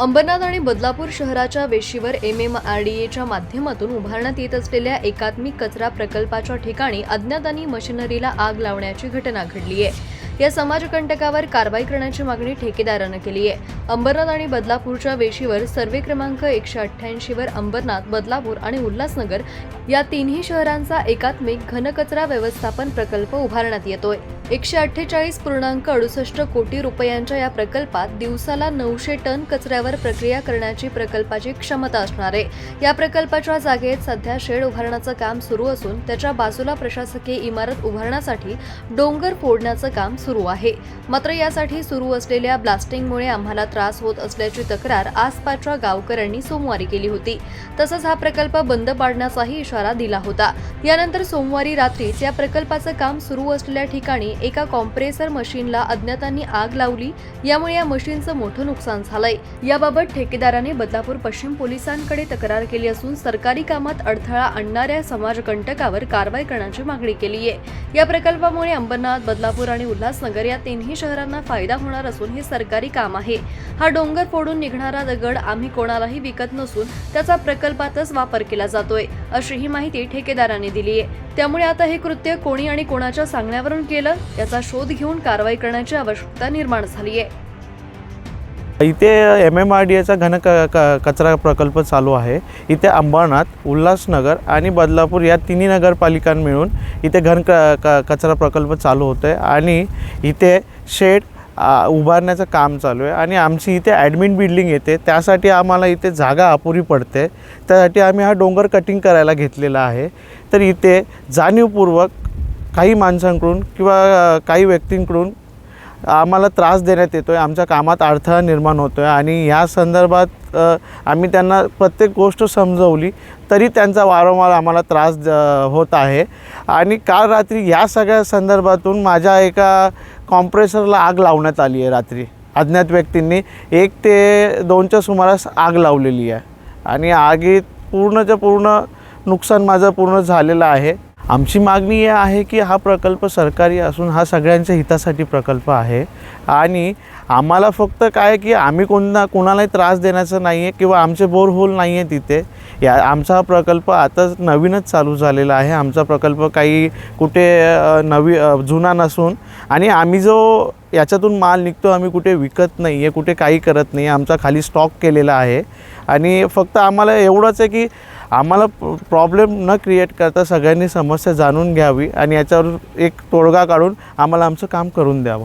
अंबरनाथ आणि बदलापूर शहराच्या वेशीवर एम एम आर डी एच्या माध्यमातून उभारण्यात येत असलेल्या एकात्मिक कचरा प्रकल्पाच्या ठिकाणी अज्ञातांनी मशिनरीला आग लावण्याची घटना घडली आहे. या समाजकंटकावर कारवाई करण्याची मागणी ठेकेदारानं केली आहे. अंबरनाथ आणि बदलापूरच्या वेशीवर सर्वे क्रमांक एकशे अठ्ठ्याऐंशीवर अंबरनाथ बदलापूर आणि उल्हासनगर या तिन्ही शहरांचा एकात्मिक घनकचरा व्यवस्थापन प्रकल्प उभारण्यात येतोय. एकशे अठ्ठेचाळीस पूर्णांक अडुसष्ट कोटी रुपयांच्या या प्रकल्पात दिवसाला नऊशे टन कचऱ्यावर प्रक्रिया करण्याची प्रकल्पाची क्षमता असणार आहे. या प्रकल्पाच्या जागेत सध्या शेड उभारण्याचं काम सुरू असून त्याच्या बाजूला प्रशासकीय इमारत उभारण्यासाठी डोंगर फोडण्याचं काम सुरू आहे. मात्र यासाठी सुरू असलेल्या ब्लास्टिंगमुळे आम्हाला त्रास होत असल्याची तक्रार आसपासच्या गावकऱ्यांनी सोमवारी केली होती. तसंच हा प्रकल्प बंद पाडण्याचाही इशारा दिला होता. यानंतर सोमवारी रात्रीच या प्रकल्पाचं काम सुरू असलेल्या ठिकाणी एका कॉम्प्रेसर मशीनला अज्ञातांनी आग लावली. यामुळे या मशीनचं मोठं नुकसान झालंय. याबाबत ठेकेदाराने बदलापूर पश्चिम पोलिसांकडे तक्रार केली असून सरकारी कामात अडथळा आणणाऱ्या समाजकंटकावर कारवाई करण्याची मागणी केली आहे. या प्रकल्पामुळे अंबरनाथ बदलापूर आणि उल्हासनगर या तिन्ही शहरांना फायदा होणार असून हे सरकारी काम आहे. हा डोंगर फोडून निघणारा दगड आम्ही कोणालाही विकत नसून त्याचा प्रकल्पातच वापर केला जातोय अशी ही माहिती ठेकेदाराने दिली आहे. त्यामुळे आता हे कृत्य कोणी आणि कोणाच्या सांगण्यावरून केलं? याचा शोध घेऊन कारवाई करण्याची आवश्यकता निर्माण झाली आहे इथे एम एम आर डी एचा घन क क कचरा प्रकल्प चालू आहे. इथे अंबरनाथ उल्हासनगर आणि बदलापूर या तिन्ही नगरपालिकां मिळून इथे घन क क कचरा प्रकल्प चालू होतो आहे आणि इथे शेड उभारण्याचं काम चालू आहे आणि आमची इथे ॲडमिन बिल्डिंग येते. त्यासाठी आम्हाला इथे जागा अपुरी पडते. त्यासाठी आम्ही हा डोंगर कटिंग करायला घेतलेला आहे. तर इथे जाणीवपूर्वक काही माणसांकडून किंवा काही व्यक्तींकडून आम्हाला त्रास देण्यात येतो आहे आमच्या कामात अडथळा निर्माण होतो आहे आणि ह्या संदर्भात आम्ही त्यांना प्रत्येक गोष्ट समजवली तरी त्यांचा वारंवार आम्हाला त्रास द- होत आहे. आणि काल रात्री या सगळ्या संदर्भातून माझ्या एका कॉम्प्रेसरला आग लावण्यात आली आहे रात्री. अज्ञात व्यक्तींनी एक ते दोनच्या सुमारास आग लावलेली आहे. आणि आगीत पूर्णच्या पूर्ण नुकसान माझं पूर्ण झालेलं आहे. आमची मागणी हे आहे की हा प्रकल्प सरकारी असून हा सगळ्यांच्या हितासाठी प्रकल्प आहे. आणि आम्हाला फक्त काय की आम्ही कोणा कोणालाही त्रास देण्याचं नाही आहे किंवा आमचे बोरहोल नाही आहे तिथे. या आमचा हा प्रकल्प आता नवीनच चालू झालेला आहे. आमचा प्रकल्प काही कुठे नवी जुना नसून. आणि आम्ही जो याच्यातून माल निघतो आम्ही कुठे विकत नाही आहे कुठे काही करत नाही आमचा खाली स्टॉक केलेला आहे. आणि फक्त आम्हाला एवढंच आहे की आम्हाला प्रॉब्लेम न क्रिएट करता सगळ्यांनी समस्या जाणून घ्यावी आणि याच्यावर एक तोडगा काढून आम्हाला आमचं काम करून द्यावं.